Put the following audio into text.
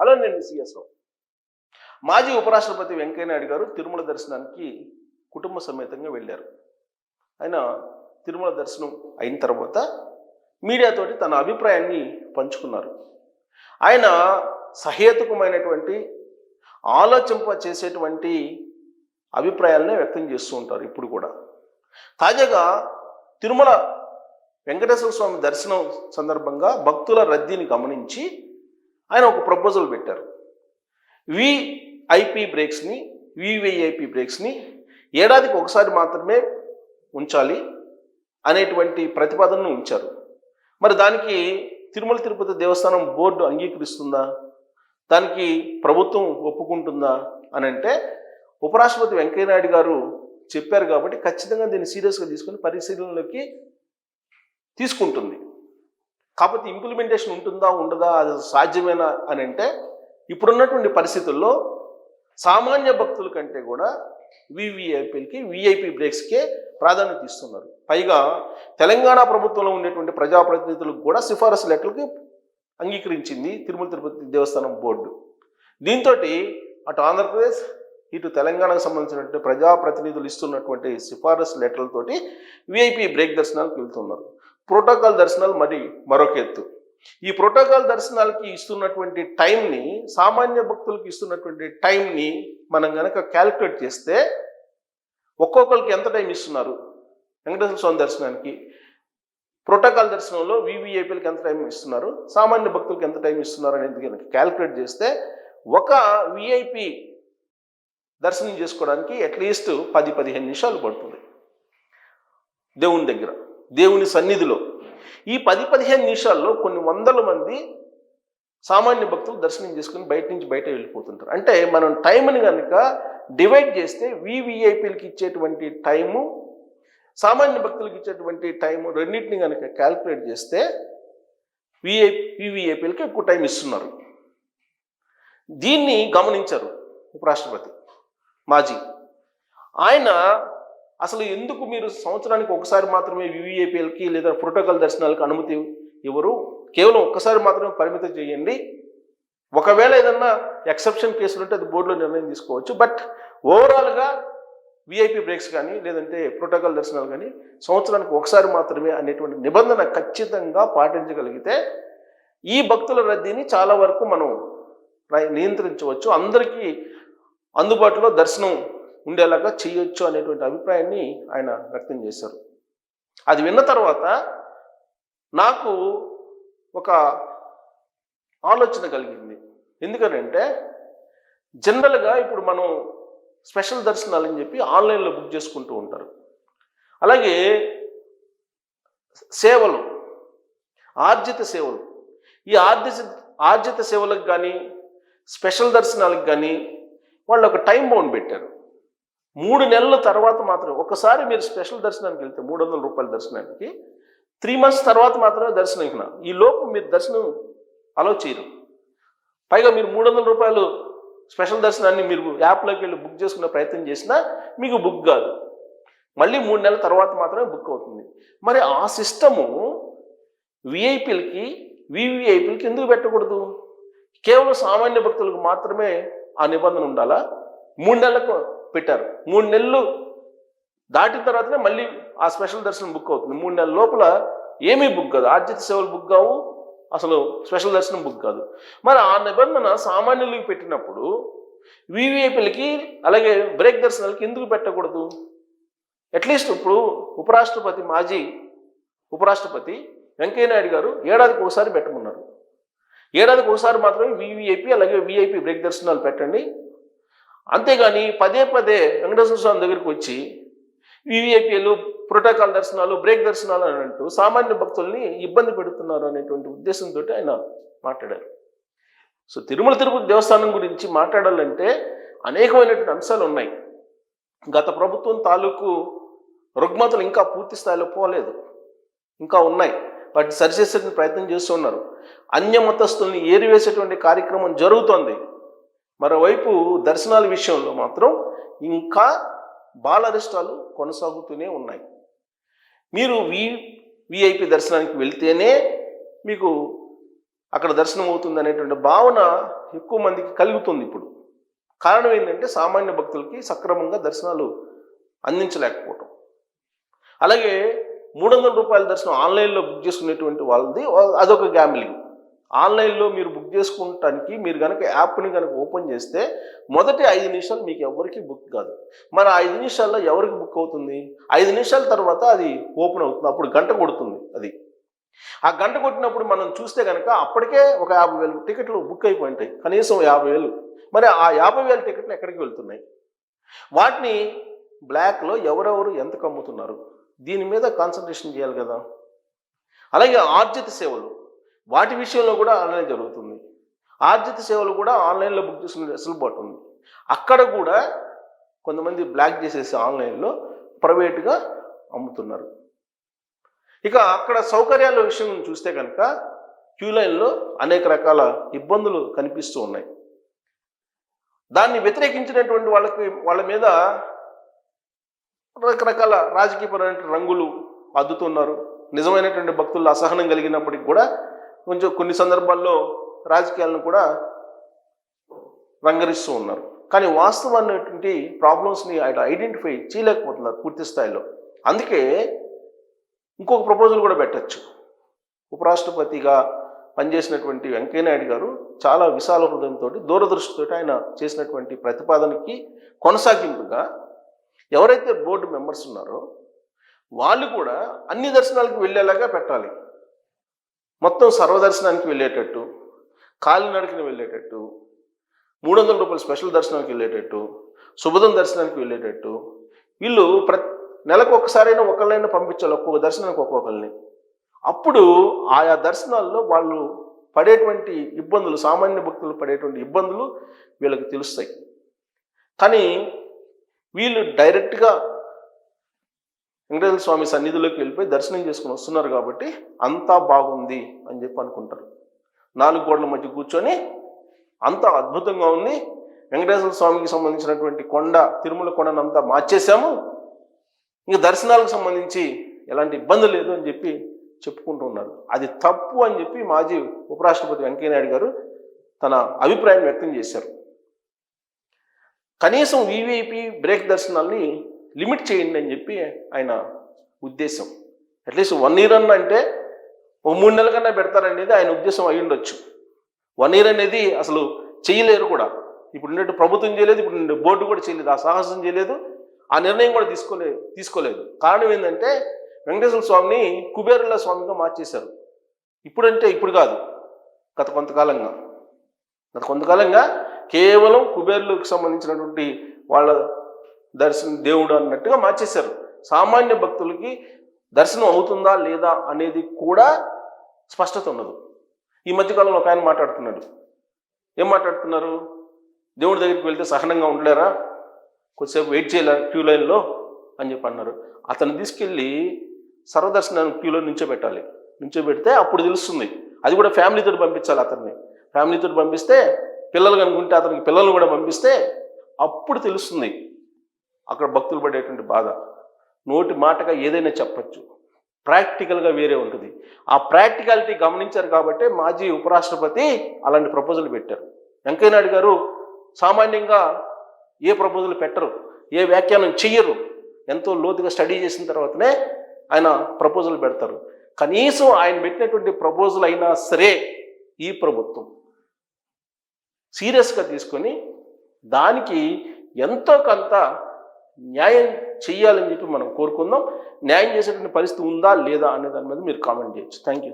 Hello నేను CS రావు మాజీ ఉపరాష్ట్రపతి వెంకయ్యనాయుడు గారు తిరుమల దర్శనానికి కుటుంబ సమేతంగా వెళ్ళారు. ఆయన తిరుమల దర్శనం అయిన తర్వాత మీడియాతోటి తన అభిప్రాయాన్ని పంచుకున్నారు. ఆయన సహేతుకమైనటువంటి ఆలోచింప చేసేటువంటి అభిప్రాయాలనే వ్యక్తం చేస్తూ ఉంటారు ఇప్పుడు కూడా. తాజాగా తిరుమల వెంకటేశ్వర స్వామి దర్శనం సందర్భంగా భక్తుల రద్దీని గమనించి ఆయన ఒక ప్రపోజల్ పెట్టారు. విఐపి బ్రేక్స్ని వివిఐపి బ్రేక్స్ని ఏడాదికి ఒకసారి మాత్రమే ఉంచాలి అనేటువంటి ప్రతిపాదనను ఉంచారు. మరి దానికి తిరుమల తిరుపతి దేవస్థానం బోర్డు అంగీకరిస్తుందా? దానికి ప్రభుత్వం ఒప్పుకుంటుందా? అని అంటే ఉపరాష్ట్రపతి వెంకయ్యనాయుడు గారు చెప్పారు కాబట్టి ఖచ్చితంగా దీన్ని సీరియస్గా తీసుకొని పరిశీలనలోకి తీసుకుంటుంది. కాకపోతే ఇంప్లిమెంటేషన్ ఉంటుందా ఉండదా అది సాధ్యమేనా అని అంటే ఇప్పుడున్నటువంటి పరిస్థితుల్లో సామాన్య భక్తుల కంటే కూడా వివిఐపీలకి విఐపి బ్రేక్స్కే ప్రాధాన్యత ఇస్తున్నారు. పైగా తెలంగాణ ప్రభుత్వంలో ఉండేటువంటి ప్రజాప్రతినిధులకు కూడా సిఫారసు లెక్కలకి అంగీకరించింది తిరుమల తిరుపతి దేవస్థానం బోర్డు. దీంతో అటు ఆంధ్రప్రదేశ్ ఇటు తెలంగాణకు సంబంధించినటువంటి ప్రజాప్రతినిధులు ఇస్తున్నటువంటి సిఫారసు లెటర్లతోటి విఐపి బ్రేక్ దర్శనాలకు వెళ్తున్నారు. ప్రోటోకాల్ దర్శనాలు మరి మరొక ఎత్తు. ఈ ప్రోటోకాల్ దర్శనాలకి ఇస్తున్నటువంటి టైంని సామాన్య భక్తులకు ఇస్తున్నటువంటి టైంని మనం కనుక క్యాలిక్యులేట్ చేస్తే ఒక్కొక్కరికి ఎంత టైం ఇస్తున్నారు? వెంకటేశ్వర స్వామి దర్శనానికి. ప్రోటోకాల్ దర్శనంలో వివిఐపీలకు ఎంత టైం ఇస్తున్నారు? సామాన్య భక్తులకు ఎంత టైం ఇస్తున్నారు అనేది కనుక క్యాలిక్యులేట్ చేస్తే ఒక విఐపి దర్శనం చేసుకోవడానికి అట్లీస్ట్ పది పదిహేను నిమిషాలు పడుతుంది. దేవుని దగ్గర. దేవుని సన్నిధిలో. ఈ పది పదిహేను నిమిషాల్లో కొన్ని వందల మంది సామాన్య భక్తులు దర్శనం చేసుకుని బయట నుంచి బయట వెళ్ళిపోతుంటారు. అంటే మనం టైంని కనుక డివైడ్ చేస్తే వివిఐపీలకి ఇచ్చేటువంటి టైము సామాన్య భక్తులకు ఇచ్చేటువంటి టైము రెండింటిని కనుక క్యాల్కులేట్ చేస్తే విఐ వివిఐపీలకి ఎక్కువ టైం ఇస్తున్నారు. దీన్ని గమనించారు ఉపరాష్ట్రపతి మాజీ. ఆయన అసలు ఎందుకు మీరు సంవత్సరానికి ఒకసారి మాత్రమే వివిఐపీఎల్కి లేదా ప్రోటోకాల్ దర్శనాలకు అనుమతి ఇవ్వరు? కేవలం ఒక్కసారి మాత్రమే పరిమితం చేయండి. ఒకవేళ ఏదన్నా ఎక్సెప్షన్ కేసులు ఉంటే అది బోర్డులో నిర్ణయం తీసుకోవచ్చు. బట్ ఓవరాల్గా విఐపి బ్రేక్స్ కానీ లేదంటే ప్రోటోకాల్ దర్శనాలు కానీ సంవత్సరానికి ఒకసారి మాత్రమే అనేటువంటి నిబంధన ఖచ్చితంగా పాటించగలిగితే ఈ భక్తుల రద్దీని చాలా వరకు మనం నియంత్రించవచ్చు. అందరికీ అందుబాటులో దర్శనం ఉండేలాగా చేయొచ్చు అనేటువంటి అభిప్రాయాన్ని ఆయన వ్యక్తం చేశారు. అది విన్న తర్వాత నాకు ఒక ఆలోచన కలిగింది. ఎందుకనంటే జనరల్గా ఇప్పుడు మనం స్పెషల్ దర్శనాలు అని చెప్పి ఆన్లైన్లో బుక్ చేసుకుంటూ ఉంటారు. అలాగే సేవలు ఆర్జిత సేవలు. ఈ ఆర్జిత ఆర్జిత సేవలకు కానీ స్పెషల్ దర్శనాలకు కానీ వాళ్ళు ఒక టైం బౌండ్ పెట్టారు. మూడు నెలల తర్వాత మాత్రం ఒకసారి మీరు స్పెషల్ దర్శనానికి వెళ్తే మూడు వందల రూపాయల దర్శనానికి త్రీ మంత్స్ తర్వాత మాత్రమే దర్శనం ఈ లోపు మీరు దర్శనం అలో చేయరు. పైగా మీరు మూడు వందల రూపాయలు స్పెషల్ దర్శనాన్ని మీరు యాప్లోకి వెళ్ళి బుక్ చేసుకునే ప్రయత్నం చేసినా మీకు బుక్ కాదు. మళ్ళీ మూడు నెలల తర్వాత మాత్రమే బుక్ అవుతుంది. మరి ఆ సిస్టము విఐపీలకి వివిఐపీలకి ఎందుకు పెట్టకూడదు? కేవలం సామాన్య భక్తులకు మాత్రమే ఆ నిబంధన ఉండాలా? మూడు నెలలకు పెట్టారు. మూడు నెలలు దాటిన తర్వాతనే మళ్ళీ ఆ స్పెషల్ దర్శనం బుక్ అవుతుంది. మూడు నెలల లోపల ఏమీ బుక్ కాదు. ఆర్జిత సేవలు బుక్ కావు. అసలు స్పెషల్ దర్శనం బుక్ కాదు. మరి ఆ నిబంధన సామాన్యులకి పెట్టినప్పుడు వివిఐపీలకి అలాగే బ్రేక్ దర్శనాలకి ఎందుకు పెట్టకూడదు? అట్లీస్ట్ ఇప్పుడు ఉపరాష్ట్రపతి మాజీ ఉపరాష్ట్రపతి వెంకయ్యనాయుడు గారు ఏడాదికి ఒకసారి పెట్టమన్నారు. ఏడాదికి ఒకసారి మాత్రమే వివిఐపి అలాగే విఐపి బ్రేక్ దర్శనాలు పెట్టండి. అంతేగాని పదే పదే వెంకటేశ్వర స్వామి దగ్గరికి వచ్చి వివిఐపీలు ప్రోటోకాల్ దర్శనాలు బ్రేక్ దర్శనాలు అని అంటూ సామాన్య భక్తుల్ని ఇబ్బంది పెడుతున్నారు అనేటువంటి ఉద్దేశంతో ఆయన మాట్లాడారు. సో తిరుమల తిరుపతి దేవస్థానం గురించి మాట్లాడాలంటే అనేకమైనటువంటి అంశాలు ఉన్నాయి. గత ప్రభుత్వం తాలూకు రుగ్మతలు ఇంకా పూర్తి స్థాయిలో పోలేదు. ఇంకా ఉన్నాయి. వాటిని సరిచేసే ప్రయత్నం చేస్తున్నారు అన్య మతస్థుల్ని ఏరివేసేటువంటి కార్యక్రమం జరుగుతోంది. మరోవైపు దర్శనాల విషయంలో మాత్రం ఇంకా బాలరిష్టాలు కొనసాగుతూనే ఉన్నాయి. మీరు వి విఐపి దర్శనానికి వెళ్తేనే మీకు అక్కడ దర్శనం అవుతుంది అనేటువంటి భావన ఎక్కువ మందికి కలుగుతుంది ఇప్పుడు. కారణం ఏంటంటే సామాన్య భక్తులకి సక్రమంగా దర్శనాలు అందించలేకపోవటం. అలాగే మూడు వందల రూపాయల దర్శనం ఆన్లైన్లో బుక్ చేసుకునేటువంటి వాళ్ళది అదొక గ్యాంబ్లింగ్. ఆన్లైన్లో మీరు బుక్ చేసుకోవటానికి మీరు కనుక యాప్ని కనుక ఓపెన్ చేస్తే మొదటి ఐదు నిమిషాలు మీకు ఎవరికి బుక్ కాదు. మరి ఐదు నిమిషాల్లో ఎవరికి బుక్ అవుతుంది? ఐదు నిమిషాల తర్వాత అది ఓపెన్ అవుతుంది. అప్పుడు గంట కొడుతుంది అది. ఆ గంట కొట్టినప్పుడు మనం చూస్తే కనుక అప్పటికే ఒక యాభై వేలు టికెట్లు బుక్ అయిపోయి ఉంటాయి కనీసం యాభై వేలు. మరి ఆ యాభై వేల టికెట్లు ఎక్కడికి వెళ్తున్నాయి? వాటిని బ్లాక్లో ఎవరెవరు ఎంతకు అమ్ముతున్నారు దీని మీద కాన్సన్ట్రేషన్ చేయాలి కదా. అలాగే ఆర్జిత సేవలు. వాటి విషయంలో కూడా ఆన్లైన్ జరుగుతుంది. ఆర్జిత సేవలు కూడా ఆన్లైన్లో బుక్ చేసుకునే వెసులుబాటు ఉంది. అక్కడ కూడా కొంతమంది బ్లాక్ చేసేసి ఆన్లైన్లో ప్రైవేట్గా అమ్ముతున్నారు. ఇక అక్కడ సౌకర్యాల విషయం చూస్తే కనుక క్యూ లైన్లో అనేక రకాల ఇబ్బందులు కనిపిస్తూ ఉన్నాయి. దాన్ని వ్యతిరేకించినటువంటి వాళ్ళకి వాళ్ళ మీద రకరకాల రాజకీయపరమైన రంగులు అద్దుతున్నారు. నిజమైనటువంటి భక్తుల్లో అసహనం కలిగినప్పటికి కూడా కొంచెం కొన్ని సందర్భాల్లో రాజకీయాలను కూడా రంగరిస్తూ ఉన్నారు. కానీ వాస్తవమైనటువంటి ప్రాబ్లమ్స్ని ఆయన ఐడెంటిఫై చేయలేకపోతున్నారు పూర్తి స్థాయిలో. అందుకే ఇంకొక ప్రపోజల్ కూడా పెట్టచ్చు. ఉపరాష్ట్రపతిగా పనిచేసినటువంటి వెంకయ్యనాయుడు గారు చాలా విశాల హృదయంతో దూరదృష్టితో ఆయన చేసినటువంటి ప్రతిపాదనకి కొనసాగింపుగా ఎవరైతే బోర్డు మెంబర్స్ ఉన్నారో వాళ్ళు కూడా అన్ని దర్శనాలకు వెళ్ళేలాగా పెట్టాలి. మొత్తం సర్వదర్శనానికి వెళ్ళేటట్టు కాలినడకని వెళ్ళేటట్టు మూడు వందల రూపాయల స్పెషల్ దర్శనానికి వెళ్ళేటట్టు శుభదం దర్శనానికి వెళ్ళేటట్టు వీళ్ళు ప్ర నెలకు ఒక్కసారైనా ఒకళ్ళైనా పంపించాలి ఒక్కొక్క దర్శనానికి ఒక్కొక్కరిని అప్పుడు ఆయా దర్శనాల్లో వాళ్ళు పడేటువంటి ఇబ్బందులు సామాన్య భక్తులు పడేటువంటి ఇబ్బందులు వీళ్ళకి తెలుస్తాయి. కానీ వీళ్ళు డైరెక్ట్గా వెంకటేశ్వర స్వామి సన్నిధిలోకి వెళ్ళిపోయి దర్శనం చేసుకుని వస్తున్నారు కాబట్టి అంతా బాగుంది అని చెప్పి అనుకుంటారు. నాలుగు గోడల మధ్య కూర్చొని అంతా అద్భుతంగా ఉంది. వెంకటేశ్వర స్వామికి సంబంధించినటువంటి కొండ తిరుమల కొండను అంతా మార్చేశాము. ఇంకా దర్శనాలకు సంబంధించి ఎలాంటి ఇబ్బంది లేదు అని చెప్పి చెప్పుకుంటూ ఉన్నారు. అది తప్పు అని చెప్పి మాజీ ఉపరాష్ట్రపతి వెంకయ్యనాయుడు గారు తన అభిప్రాయం వ్యక్తం చేశారు. కనీసం వివిఐపి బ్రేక్ దర్శనాల్ని లిమిట్ చేయండి అని చెప్పి ఆయన ఉద్దేశం. అట్లీస్ట్ వన్ ఇయర్ అన్న అంటే ఒక మూడు నెలల కన్నా పెడతారనేది ఆయన ఉద్దేశం అయి ఉండొచ్చు. వన్ ఇయర్ అనేది అసలు చేయలేరు కూడా. ఇప్పుడు ఉన్నట్టు ప్రభుత్వం చేయలేదు ఇప్పుడు బోర్డు కూడా చేయలేదు ఆ సాహసం చేయలేదు ఆ నిర్ణయం కూడా తీసుకోలే తీసుకోలేదు. కారణం ఏంటంటే వెంకటేశ్వర స్వామిని కుబేరుల స్వామిగా మార్చేశారు. ఇప్పుడంటే ఇప్పుడు కాదు. గత కొంతకాలంగా. గత కొంతకాలంగా కేవలం కుబేరులకు సంబంధించినటువంటి వాళ్ళ దర్శనం దేవుడు అన్నట్టుగా మార్చేశారు. సామాన్య భక్తులకి దర్శనం అవుతుందా లేదా అనేది కూడా స్పష్టత ఉండదు. ఈ మధ్యకాలంలో ఒక ఆయన మాట్లాడుతున్నాడు. ఏం మాట్లాడుతున్నారు? దేవుడి దగ్గరికి వెళ్తే సహనంగా ఉండలేరా? కొద్దిసేపు వెయిట్ చేయలే క్యూ లైన్లో? అని చెప్పి అన్నారు. అతను తీసుకెళ్ళి సర్వదర్శనాన్ని క్యూలో నుంచోబెట్టాలి నుంచోబెడితే అప్పుడు తెలుస్తుంది. అది కూడా ఫ్యామిలీతో పంపించాలి అతన్ని. ఫ్యామిలీతో పంపిస్తే పిల్లలు కనుకుంటే అతనికి పిల్లలు కూడా పంపిస్తే అప్పుడు తెలుస్తుంది. అక్కడ భక్తులు పడేటువంటి బాధ. నోటి మాటగా ఏదైనా చెప్పచ్చు. ప్రాక్టికల్గా వేరే ఉంటుంది. ఆ ప్రాక్టికాలిటీ గమనించారు కాబట్టి మాజీ ఉపరాష్ట్రపతి అలాంటి ప్రపోజల్ పెట్టారు. వెంకయ్యనాయుడు గారు సామాన్యంగా ఏ ప్రపోజల్ పెట్టరు ఏ వ్యాఖ్యానం చెయ్యరు. ఎంతో లోతుగా స్టడీ చేసిన తర్వాతనే ఆయన ప్రపోజల్ పెడతారు. కనీసం ఆయన పెట్టినటువంటి ప్రపోజల్ అయినా సరే ఈ ప్రభుత్వం సీరియస్గా తీసుకొని దానికి ఎంతో కొంత న్యాయం చేయాలని చెప్పి మనం కోరుకుందాం. న్యాయం చేసేటువంటి పరిస్థితి ఉందా లేదా అనే దాని మీద మీరు కామెంట్ చేయొచ్చు. Thank you